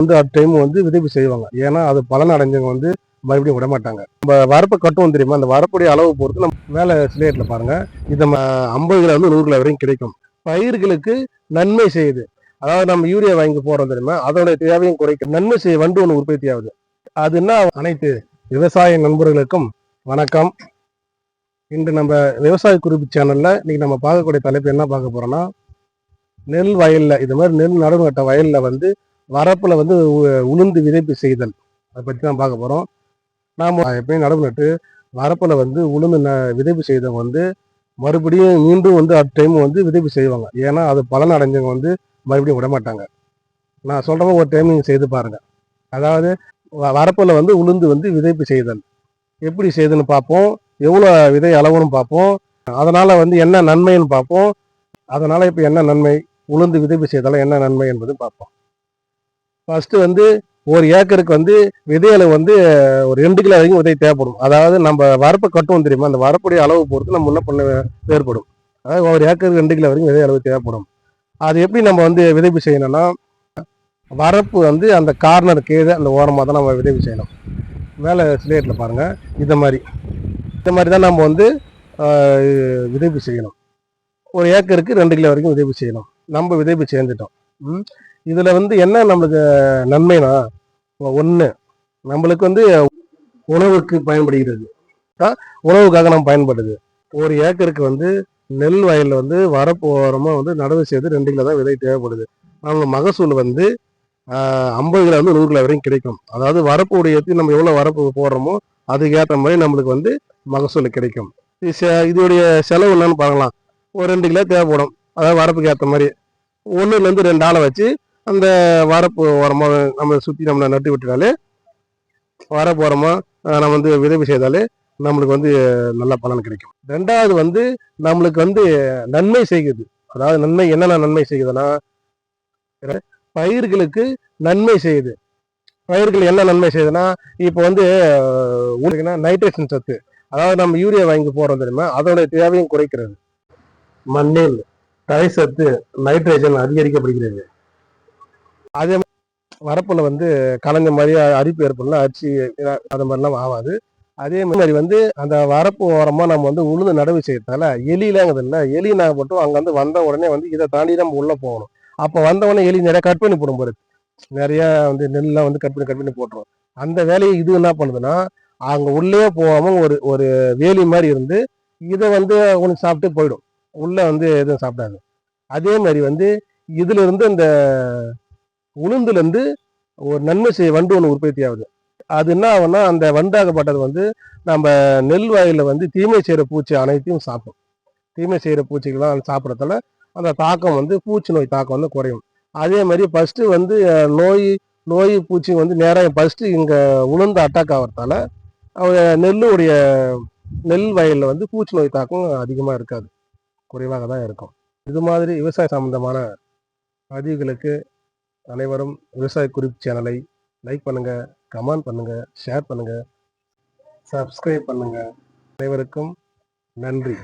வந்து at time வந்து விதைப்பு செய்வாங்க. ஏன்னா அது பலன் அடைஞ்சவங்க வந்து மறுபடியும் விட மாட்டாங்க. நம்ம வரப்பை கட்டுவோம் தெரியுமா? அந்த வரப்புடைய அளவு பொறுத்து நம்ம மேலே ஸ்லேட்ல பாருங்க. இது நம்ம ஐம்பது கிலோ வந்து நூறு கிலோ வரைக்கும் கிடைக்கும். பயிர்களுக்கு நன்மை செய்யுது. அதாவது நம்ம யூரியா வாங்கி போறோம் தெரியுமா? அதோட தேவையும் குறைக்கும். நன்மை செய்ய வண்டு ஒன்று உற்பத்தி ஆகுது. அது என்ன? அனைத்து விவசாய நண்பர்களுக்கும் வணக்கம். இன்று நம்ம விவசாய குறிப்பு சேனல்ல இன்னைக்கு நம்ம பார்க்கக்கூடிய தலைப்பு என்ன பார்க்க போறோம்னா நெல் வயல்ல இது மாதிரி நெல் நடவு நட்ட வயல்ல வந்து வரப்பில் வந்து உ- உளுந்து விதைப்பு செய்தல். அதை பற்றி தான் பார்க்க போகிறோம் நாம எப்பயும் நடவு நட்டு வரப்பில் வந்து உளுந்து ந- விதைப்பு செய்தவங்க வந்து மறுபடியும் மீண்டும் வந்து அட் டைம் வந்து விதைப்பு செய்வாங்க. ஏன்னா அது பலன் அடைஞ்சவங்க வந்து மறுபடியும் விட மாட்டாங்க. நான் சொல்கிறவங்க ஒரு டைம் நீங்கள் செய்து பாருங்கள் அதாவது வரப்பில் வந்து உளுந்து வந்து விதைப்பு செய்தல். எப்படி செய்துன்னு பார்ப்போம். எவ்வளோ விதை அளவுன்னு பார்ப்போம். அதனால் வந்து என்ன நன்மைன்னு பார்ப்போம். அதனால் இப்போ என்ன நன்மை? உளுந்து விதைப்பு செய்தாலும் என்ன நன்மை என்பது பார்ப்போம். ஃபஸ்ட்டு வந்து ஒரு ஏக்கருக்கு வந்து விதை அளவு வந்து ஒரு ரெண்டு கிலோ வரைக்கும் விதை தேவைப்படும். அதாவது நம்ம வரப்பை கட்டுவோம் தெரியுமா? அந்த வரப்புடைய அளவு பொறுத்து நம்ம என்ன பண்ண வேறுபடும். அதாவது ஒரு ஏக்கருக்கு ரெண்டு கிலோ வரைக்கும் விதை அளவு தேவைப்படும். அது எப்படி நம்ம வந்து விதைப்பு செய்யணும்னா வரப்பு வந்து அந்த கார்னர் கீழே அந்த ஓரமாக தான் நம்ம விதைப்பு செய்யணும். மேலே ஸ்லேட்டில் பாருங்கள் இந்த மாதிரி. இந்த மாதிரி தான் நம்ம வந்து விதைப்பு செய்யணும். ஒரு ஏக்கருக்கு ரெண்டு கிலோ வரைக்கும் விதைப்பு செய்யணும். நம்ம விதைப்பு சேர்ந்துட்டோம். ம். இதில் வந்து என்ன நம்மளுக்கு நன்மைனா ஒன்று நம்மளுக்கு வந்து உணவுக்கு பயன்படுகிறது. ஆ, உணவுக்காக நம்ம பயன்படுது. ஒரு ஏக்கருக்கு வந்து நெல் வயலில் வந்து வரப்பு வந்து நடவு செய்து ரெண்டு கிலோ தான் விதை தேவைப்படுது. நம்ம மகசூல் வந்து ஐம்பது கிலோ வந்து நூறு கிலோ வரைக்கும் கிடைக்கும். அதாவது வரப்பு உடையத்தி நம்ம எவ்வளோ வரப்பு போடுறோமோ அதுக்கேற்ற மாதிரி நம்மளுக்கு வந்து மகசூல் கிடைக்கும். இது செ- இதோடைய செலவு என்னன்னு பார்க்கலாம். ஒரு ரெண்டு கிலோ தேவைப்படும். அதாவது வரப்புக்கு ஏற்ற மாதிரி. ஒன்றுலேருந்து ரெண்டு ஆளை வச்சு அந்த வரப்பு ஓரமாக நம்ம சுற்றி நம்ம நட்டு விட்டுனாலே வரப்பு ஓரமாக நம்ம வந்து விதவி செய்தாலே நம்மளுக்கு வந்து நல்ல பலன் கிடைக்கும். ரெண்டாவது வந்து நம்மளுக்கு வந்து நன்மை செய்கிறது. அதாவது நன்மை என்னென்ன நன்மை செய்யுதுன்னா பயிர்களுக்கு நன்மை செய்யுது. பயிர்கள் என்ன நன்மை செய்யுதுன்னா இப்போ வந்து ஊருக்குன்னா நைட்ரேஷன் சத்து. அதாவது நம்ம யூரியா வாங்கி போகிறோம் தெரியுமா? அதோட தேவையும் குறைக்கிறது. மண்ணில் தரை சத்து நைட்ரஜன் அதிகரிக்கப்படுகிறது. அதே மாதிரி வரப்புல வந்து கலைஞ்ச மாதிரி அரிப்பு ஏற்படலாம் அரிசி அது மாதிரிலாம் ஆகாது அதே மாதிரி வந்து அந்த வரப்பு ஓரமா நம்ம வந்து உளுந்து நடவு செய்யறதால எலிலாங்கிறது இல்லை எலி நாங்கள் மட்டும் அங்க வந்து வந்த உடனே வந்து இதை தாண்டி நம்ம உள்ள போகணும். அப்போ வந்த உடனே எலி நிறைய கட் பண்ணி போடும் போது நிறைய வந்து நெல்லாம் வந்து கட் பண்ணி கட் பண்ணி போட்டுரும். அந்த வேலையை இது என்ன பண்ணுதுன்னா அங்க உள்ளே போகாம ஒரு ஒரு வேலி மாதிரி இருந்து இதை வந்து உனக்கு சாப்பிட்டு போயிடும். உள்ள வந்து எதுவும் சாப்பிடாது. அதே மாதிரி வந்து இதுல இருந்து அந்த உளுந்துலேருந்து ஒரு நன்மை செய்ய வண்டு ஒன்று உற்பத்தி ஆகுது. அது என்ன ஆகும்னா அந்த வண்டாகப்பட்டது வந்து நம்ம நெல் வயலில் வந்து தீமை செய்கிற பூச்சி அனைத்தையும் சாப்பிடும். தீமை செய்கிற பூச்சிகள்லாம் சாப்பிட்றதால அந்த தாக்கம் வந்து பூச்சி நோய் தாக்கம் வந்து குறையும். அதே மாதிரி ஃபஸ்ட்டு வந்து நோய் நோய் பூச்சி வந்து நேராக ஃபஸ்ட்டு இங்கே உளுந்து அட்டாக் ஆகிறதால நெல்லுடைய நெல் வயலில் வந்து பூச்சி நோய் தாக்கம் அதிகமாக இருக்காது. குறைவாக தான் இருக்கும். இது மாதிரி விவசாய சம்பந்தமான பதிவுகளுக்கு அனைவரும் விவசாய குறிப்பு சேனலை லைக் பண்ணுங்கள் கமெண்ட் பண்ணுங்கள் ஷேர் பண்ணுங்கள் சப்ஸ்கிரைப் பண்ணுங்கள் அனைவருக்கும் நன்றி.